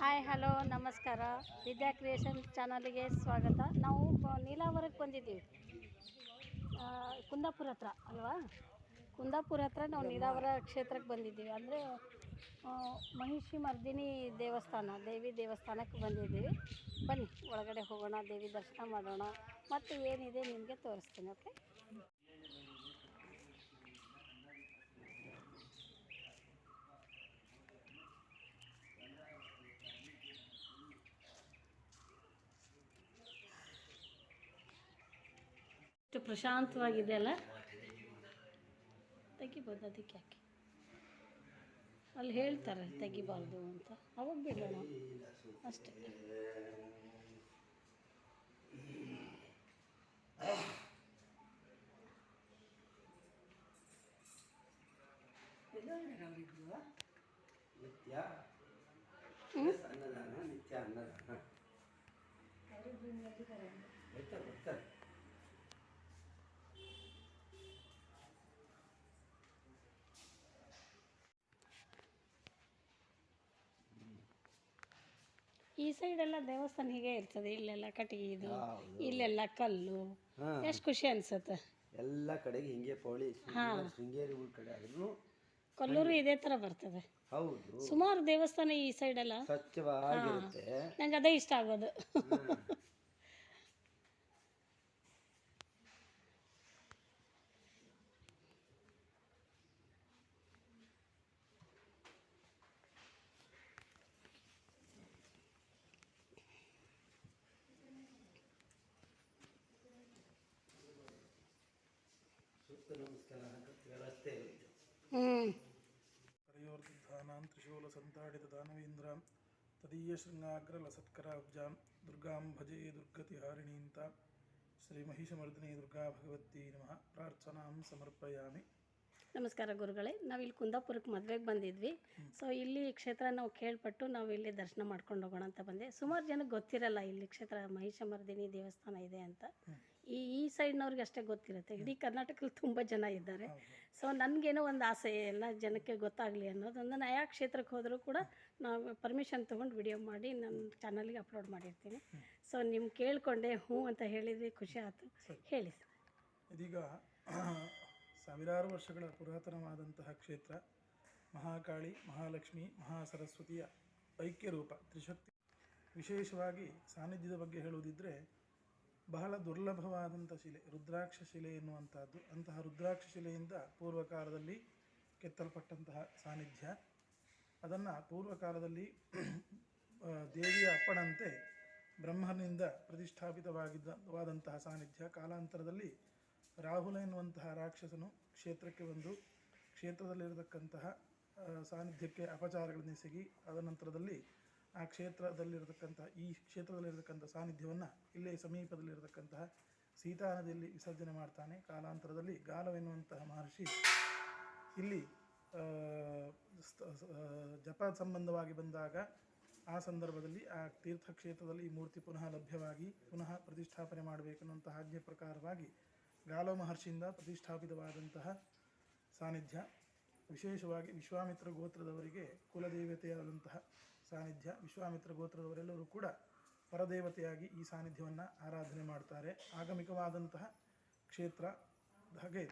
Hi, hello, ನಮಸ್ಕಾರ. ವಿದ್ಯಾ creation ಚಾನಲ್ಗೆ ಸ್ವಾಗತ. ನಾವು ನೀಲಾವರಕ್ಕೆ ಬಂದಿದ್ದೀವಿ. ಕುಂದಾಪುರ ಹತ್ರ, ಅಲ್ವಾ? ಕುಂದಾಪುರ ಹತ್ರ ನಾವು ನೀಲಾವರ ಕ್ಷೇತ್ರಕ್ಕೆ ಬಂದಿದ್ದೀವಿ. ಅಂದರೆ ಮಹಿಷಿ ಮರ್ದಿನಿ ದೇವಸ್ಥಾನ, ದೇವಿ ದೇವಸ್ಥಾನಕ್ಕೆ ಬಂದಿದ್ದೀವಿ. ಬನ್ನಿ, ಒಳಗಡೆ ಹೋಗೋಣ, ದೇವಿ ದರ್ಶನ ಮಾಡೋಣ. ಮತ್ತು ಏನಿದೆ ನಿಮಗೆ ತೋರಿಸ್ತೀನಿ, ಓಕೆ? ಎಷ್ಟು ಪ್ರಶಾಂತವಾಗಿದೆ ಅಲ್ಲ? ತೆಗಿಬೋದು ಅದಕ್ಕೆ ಯಾಕೆ? ಅಲ್ಲಿ ಹೇಳ್ತಾರೆ ತೆಗಿಬಾರ್ದು ಅಂತ. ಅವಾಗ ಬಿಡೋಣ. ಅಷ್ಟೇ. ನಿತ್ಯ ಹ್ಮ್? ಅನ್ನದಾನ ನಿತ್ಯ ಅನ್ನದಾನ. ಈ ಸೈಡೆಲ್ಲ ದೇವಸ್ಥಾನ ಹೀಗೆ ಇರ್ತದೆ. ಇಲ್ಲೆಲ್ಲ ಕಟ್ಟಿಗೆ ಇದು ಇಲ್ಲೆಲ್ಲ ಕಲ್ಲು. ಎಷ್ಟು ಖುಷಿ ಅನ್ಸುತ್ತೆ. ಎಲ್ಲ ಕಡೆಗೆ ಹಿಂಗೆ ಪೌಳಿ ಶೃಂಗೇರಿ ಊರ್ ಕಡೆ ಆದ್ರೂ ಕೊಲ್ಲೂರು ಇದೇ ತರ ಬರ್ತದೆ. ಹೌದು. ಸುಮಾರು ದೇವಸ್ಥಾನ ಈ ಸೈಡೆಲ್ಲ ಸ್ವಚ್ಛವಾಗಿರುತ್ತೆ. ನಂಗೆ ಅದೇ ಇಷ್ಟ ಆಗೋದು. ನಮಸ್ಕಾರ ವ್ಯವಸ್ಥೆ ತ್ರಿಶೂಲ ಸಂತಾಡಿತ ದಾನವೇಂದ್ರ ತದೀಯ ಶೃಂಗಾಗ್ರ ಲಸತ್ಕರಾಬ್ಜಾಂ ದುರ್ಗಾಂ ಭಜೆ ದುರ್ಗತಿ ಹಾರಿಣೀಂತ ಶ್ರೀ ಮಹಿಷಮರ್ದಿನಿ ದುರ್ಗಾ ಭಗವತಿ ನಮಃ. ಪ್ರಾರ್ಥನಾಂ ಸಮರ್ಪಯಾಮಿ. ನಮಸ್ಕಾರ ಗುರುಗಳೇ ನಾವು ಇಲ್ಲಿ ಕುಂದಾಪುರಕ್ಕೆ ಮದುವೆಗೆ ಬಂದಿದ್ವಿ. ಸೊ ಇಲ್ಲಿ ಕ್ಷೇತ್ರ ನಾವು ಕೇಳ್ಪಟ್ಟು ನಾವು ಇಲ್ಲಿ ದರ್ಶನ ಮಾಡ್ಕೊಂಡು ಹೋಗೋಣ ಅಂತ ಬಂದೆ. ಸುಮಾರು ಜನಕ್ಕೆ ಗೊತ್ತಿರಲ್ಲ ಇಲ್ಲಿ ಕ್ಷೇತ್ರ ಮಹಿಷಮರ್ದಿನಿ ದೇವಸ್ಥಾನ ಇದೆ ಅಂತ. ಈ ಈ ಸೈಡ್ನವ್ರಿಗೆ ಅಷ್ಟೇ ಗೊತ್ತಿರುತ್ತೆ. ಇಡೀ ಕರ್ನಾಟಕದಲ್ಲಿ ತುಂಬ ಜನ ಇದ್ದಾರೆ. ಸೊ ನನಗೇನೋ ಒಂದು ಆಸೆ ಎಲ್ಲ ಜನಕ್ಕೆ ಗೊತ್ತಾಗಲಿ ಅನ್ನೋದೊಂದು ನಾನು ಯಾವ ಕ್ಷೇತ್ರಕ್ಕೆ ಹೋದರೂ ಕೂಡ ನಾವು ಪರ್ಮಿಷನ್ ತೊಗೊಂಡು ವಿಡಿಯೋ ಮಾಡಿ ನನ್ನ ಚಾನಲ್ಗೆ ಅಪ್ಲೋಡ್ ಮಾಡಿರ್ತೀನಿ. ಸೊ ನಿಮ್ಗೆ ಕೇಳಿಕೊಂಡೆ ಹ್ಞೂ ಅಂತ ಹೇಳಿದ್ರೆ ಖುಷಿ ಆಯಿತು ಹೇಳಿ. ಸರ್ ಇದೀಗ ಸಾವಿರಾರು ವರ್ಷಗಳ ಪುರಾತನವಾದಂತಹ ಕ್ಷೇತ್ರ ಮಹಾಕಾಳಿ ಮಹಾಲಕ್ಷ್ಮಿ ಮಹಾಸರಸ್ವತಿಯ ಐಕ್ಯರೂಪ ತ್ರಿಶಕ್ತಿ. ವಿಶೇಷವಾಗಿ ಸಾನ್ನಿಧ್ಯದ ಬಗ್ಗೆ ಹೇಳುವುದಿದ್ದರೆ ಬಹಳ ದುರ್ಲಭವಾದಂಥ ಶಿಲೆ, ರುದ್ರಾಕ್ಷ ಶಿಲೆ ಎನ್ನುವಂಥದ್ದು. ಅಂತಹ ರುದ್ರಾಕ್ಷ ಶಿಲೆಯಿಂದ ಪೂರ್ವಕಾಲದಲ್ಲಿ ಕೆತ್ತಲ್ಪಟ್ಟಂತಹ ಸಾನ್ನಿಧ್ಯ. ಅದನ್ನು ಪೂರ್ವಕಾಲದಲ್ಲಿ ದೇವಿಯ ಅಪ್ಪಣಂತೆ ಬ್ರಹ್ಮನಿಂದ ಪ್ರತಿಷ್ಠಾಪಿತವಾಗಿದ್ದವಾದಂತಹ ಸಾನ್ನಿಧ್ಯ. ಕಾಲಾಂತರದಲ್ಲಿ ರಾಹುಲ ಎನ್ನುವಂತಹ ರಾಕ್ಷಸನು ಕ್ಷೇತ್ರಕ್ಕೆ ಬಂದು ಕ್ಷೇತ್ರದಲ್ಲಿರತಕ್ಕಂತಹ ಸಾನ್ನಿಧ್ಯಕ್ಕೆ ಅಪಚಾರಗಳನ್ನೆಸಗಿ, ಅದನಂತರದಲ್ಲಿ ಆ ಕ್ಷೇತ್ರದಲ್ಲಿರತಕ್ಕಂತಹ ಈ ಕ್ಷೇತ್ರದಲ್ಲಿರತಕ್ಕಂಥ ಸಾನ್ನಿಧ್ಯವನ್ನು ಇಲ್ಲೇ ಸಮೀಪದಲ್ಲಿರತಕ್ಕಂತಹ ಸೀತಾ ನದಿಯಲ್ಲಿ ವಿಸರ್ಜನೆ ಮಾಡ್ತಾನೆ. ಕಾಲಾಂತರದಲ್ಲಿ ಗಾಲವೆನ್ನುವಂತಹ ಮಹರ್ಷಿ ಇಲ್ಲಿ ಜಪ ಸಂಬಂಧವಾಗಿ ಬಂದಾಗ ಆ ಸಂದರ್ಭದಲ್ಲಿ ಆ ತೀರ್ಥಕ್ಷೇತ್ರದಲ್ಲಿ ಈ ಮೂರ್ತಿ ಪುನಃ ಲಭ್ಯವಾಗಿ ಪುನಃ ಪ್ರತಿಷ್ಠಾಪನೆ ಮಾಡಬೇಕೆನ್ನುವಂತಹ ಆಜ್ಞೆ ಪ್ರಕಾರವಾಗಿ ಗಾಲೋ ಮಹರ್ಷಿಯಿಂದ ಪ್ರತಿಷ್ಠಾಪಿತವಾದಂತಹ ಸಾನ್ನಿಧ್ಯ. ವಿಶೇಷವಾಗಿ ವಿಶ್ವಾಮಿತ್ರ ಗೋತ್ರದವರಿಗೆ ಕುಲದೇವತೆಯಾದಂತಹ ಸಾನ್ನಿಧ್ಯ ವಿಶ್ವಾಮಿತ್ರ ಗೋತ್ರದವರೆಲ್ಲರೂ ಕೂಡ ಪರದೇವತೆಯಾಗಿ ಈ ಸಾನ್ನಿಧ್ಯವನ್ನು ಆರಾಧನೆ ಮಾಡ್ತಾರೆ. ಆಗಮಿಕವಾದಂತಹ ಕ್ಷೇತ್ರ ಹಾಗೆ